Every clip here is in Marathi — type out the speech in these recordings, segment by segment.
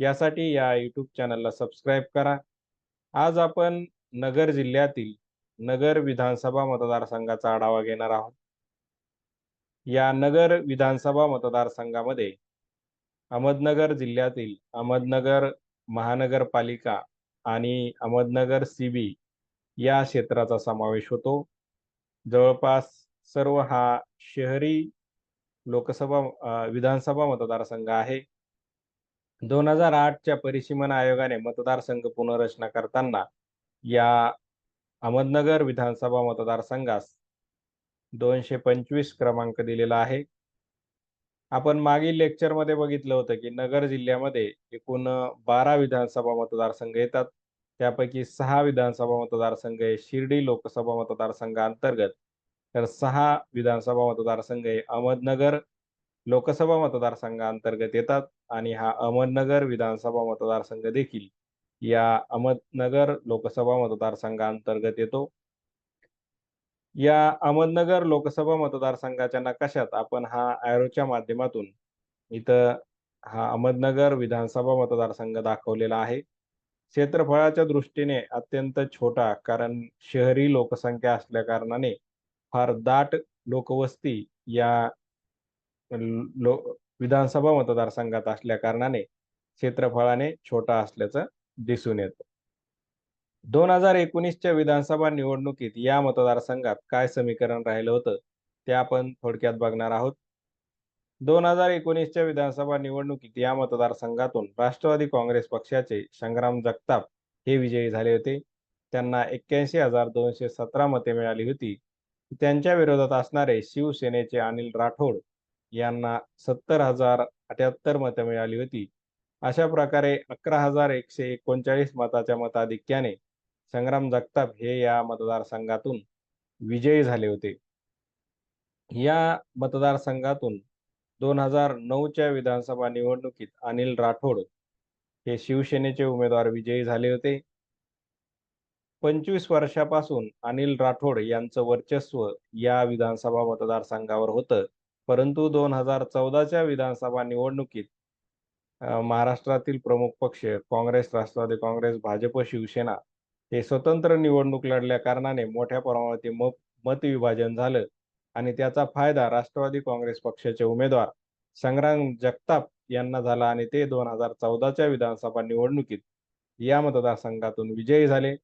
यासाठी या यूट्यूब चॅनलला सबस्क्राईब करा. आज आपण नगर जिल्ह्यातील नगर विधानसभा मतदारसंघाचा आढावा घेणार आहोत. या नगर विधानसभा मतदारसंघामध्ये अहमदनगर जिल्ह्यातील अहमदनगर महानगरपालिका आणि अहमदनगर सीबी या क्षेत्राचा समावेश होतो. जवळपास सर्व हा शहरी लोकसभा विधानसभा मतदारसंघ आहे. दोन हजार आठच्या परिसीमन आयोगाने मतदारसंघ पुनर्रचना करताना या अहमदनगर विधानसभा मतदारसंघास दोनशे पंचवीस क्रमांक दिलेला आहे. आपण मागील लेक्चरमध्ये बघितलं होतं की नगर जिल्ह्यामध्ये एकूण बारा विधानसभा मतदारसंघ येतात. त्यापैकी सहा विधानसभा मतदारसंघ हे शिर्डी लोकसभा मतदारसंघाअंतर्गत तर सहा विधानसभा मतदारसंघ हे अहमदनगर लोकसभा मतदारसंघाअंतर्गत येतात आणि हा अहमदनगर विधानसभा मतदारसंघ देखील या अहमदनगर लोकसभा मतदारसंघाअंतर्गत येतो. या अहमदनगर लोकसभा मतदारसंघाच्या नकाशात आपण हा ॲरोच्या माध्यमातून इथं हा अहमदनगर विधानसभा मतदारसंघ दाखवलेला आहे. क्षेत्रफळाच्या दृष्टीने अत्यंत छोटा कारण शहरी लोकसंख्या असल्या कारणाने फार दाट लोकवस्ती या लो विधानसभा मतदारसंघात असल्या कारणाने क्षेत्रफळाने छोटा असल्याचं दिसून येतं. दोन हजार एकोणीसच्या विधानसभा निवडणुकीत या मतदारसंघात काय समीकरण राहिलं होतं ते आपण थोडक्यात बघणार आहोत. दोन हजार एकोणीसच्या विधानसभा निवडणुकीत या मतदारसंघातून राष्ट्रवादी काँग्रेस पक्षाचे संग्राम जगताप हे विजयी झाले होते. त्यांना एक्क्याऐंशी हजार दोनशे सतरा मते मिळाली होती. त्यांच्या विरोधात असणारे शिवसेनेचे अनिल राठोड यांना सत्तर हजार अठ्याहत्तर मतं मिळाली होती. अशा प्रकारे अकरा हजार एकशे एकोणचाळीस मताच्या मताधिक्याने संग्राम जगताप हे या मतदारसंघातून विजयी झाले होते. या मतदारसंघातून दोन हजार नऊच्या विधानसभा निवडणुकीत अनिल राठोड हे शिवसेनेचे उमेदवार विजयी झाले होते. पंचवीस वर्षापासून अनिल राठोड यांचं वर्चस्व या विधानसभा मतदारसंघावर होतं. परंतु दोन हजार चौदाच्या विधानसभा निवडणुकीत महाराष्ट्रातील प्रमुख पक्ष काँग्रेस राष्ट्रवादी काँग्रेस भाजप शिवसेना हे स्वतंत्र निवडणूक लढल्या कारणाने मोठ्या प्रमाणात मत मतविभाजन झालं आणि त्याचा फायदा राष्ट्रवादी काँग्रेस पक्षाचे उमेदवार संग्राम जगताप यांना झाला आणि ते दोन हजार चौदाच्या विधानसभा निवडणुकीत या मतदारसंघातून विजयी झाले.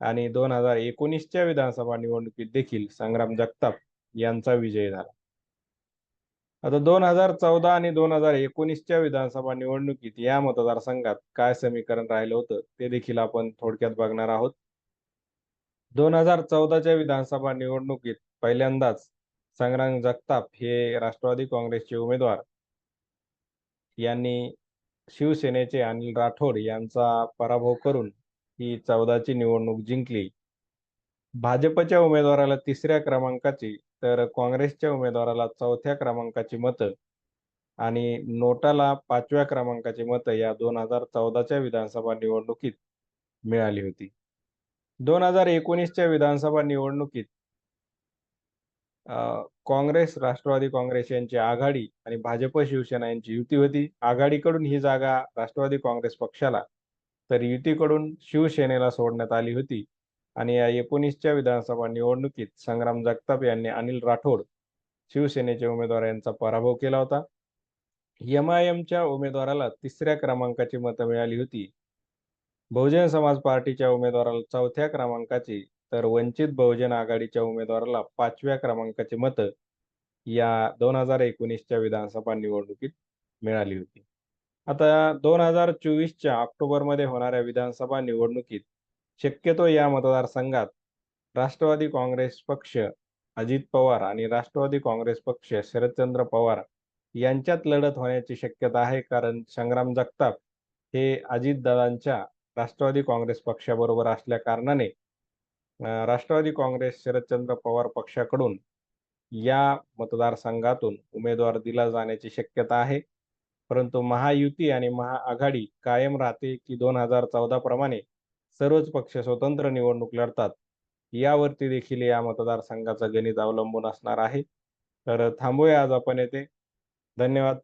आणि दोन हजार एकोणीसच्या विधानसभा निवडणुकीत देखील संग्राम जगताप यांचा विजय झाला. आता दोन हजार चौदा आणि दोन हजार एकोणीसच्या विधानसभा निवडणुकीत या मतदारसंघात काय समीकरण राहिलं होतं ते देखील आपण थोडक्यात बघणार आहोत. दोन हजार चौदाच्या विधानसभा निवडणुकीत पहिल्यांदाच संग्राम जगताप हे राष्ट्रवादी काँग्रेसचे उमेदवार यांनी शिवसेनेचे अनिल राठोड यांचा पराभव करून ही चौदाची निवडणूक जिंकली. भाजपच्या उमेदवाराला तिसऱ्या क्रमांकाची तर काँग्रेसच्या उमेदवाराला चौथ्या क्रमांकाची मतं आणि नोटाला पाचव्या क्रमांकाची मतं या दोन हजार चौदाच्या विधानसभा निवडणुकीत मिळाली होती. दोन हजार एकोणीसच्या विधानसभा निवडणुकीत काँग्रेस राष्ट्रवादी काँग्रेस यांची आघाडी आणि भाजप शिवसेना यांची युती होती. आघाडीकडून ही जागा राष्ट्रवादी काँग्रेस पक्षाला तर युतीकडून शिवसेनेला सोडण्यात आली होती. आणि या एकोणीसच्या विधानसभा निवडणुकीत संग्राम जगताप यांनी अनिल राठोड शिवसेनेचे उमेदवार यांचा पराभव केला होता. एम आय एमच्या उमेदवाराला तिसऱ्या क्रमांकाची मतं मिळाली होती. बहुजन समाज पार्टीच्या उमेदवाराला चौथ्या क्रमांकाची तर वंचित बहुजन आघाडीच्या उमेदवाराला पाचव्या क्रमांकाची मतं या दोन हजार एकोणीसच्या विधानसभा निवडणुकीत मिळाली होती. आता दोन हजार चोवीसच्या ऑक्टोबरमध्ये होणाऱ्या विधानसभा निवडणुकीत शक्यतो या मतदारसंघात राष्ट्रवादी काँग्रेस पक्ष अजित पवार आणि राष्ट्रवादी काँग्रेस पक्ष शरदचंद्र पवार यांच्यात लढत होण्याची शक्यता आहे. कारण संग्राम जगताप हे अजितदादांच्या राष्ट्रवादी काँग्रेस पक्षाबरोबर असल्या कारणाने राष्ट्रवादी काँग्रेस शरदचंद्र पवार पक्षाकडून या मतदारसंघातून उमेदवार दिला जाण्याची शक्यता आहे. परंतु महायुती आणि महाआघाडी कायम राहते की दोन हजार चौदा प्रमाणे सर्वच पक्ष स्वतंत्र निवडणूक लढतात. यावरती देखील या मतदारसंघाचं गणित अवलंबून असणार आहे. तर थांबूया आज आपण येथे. धन्यवाद.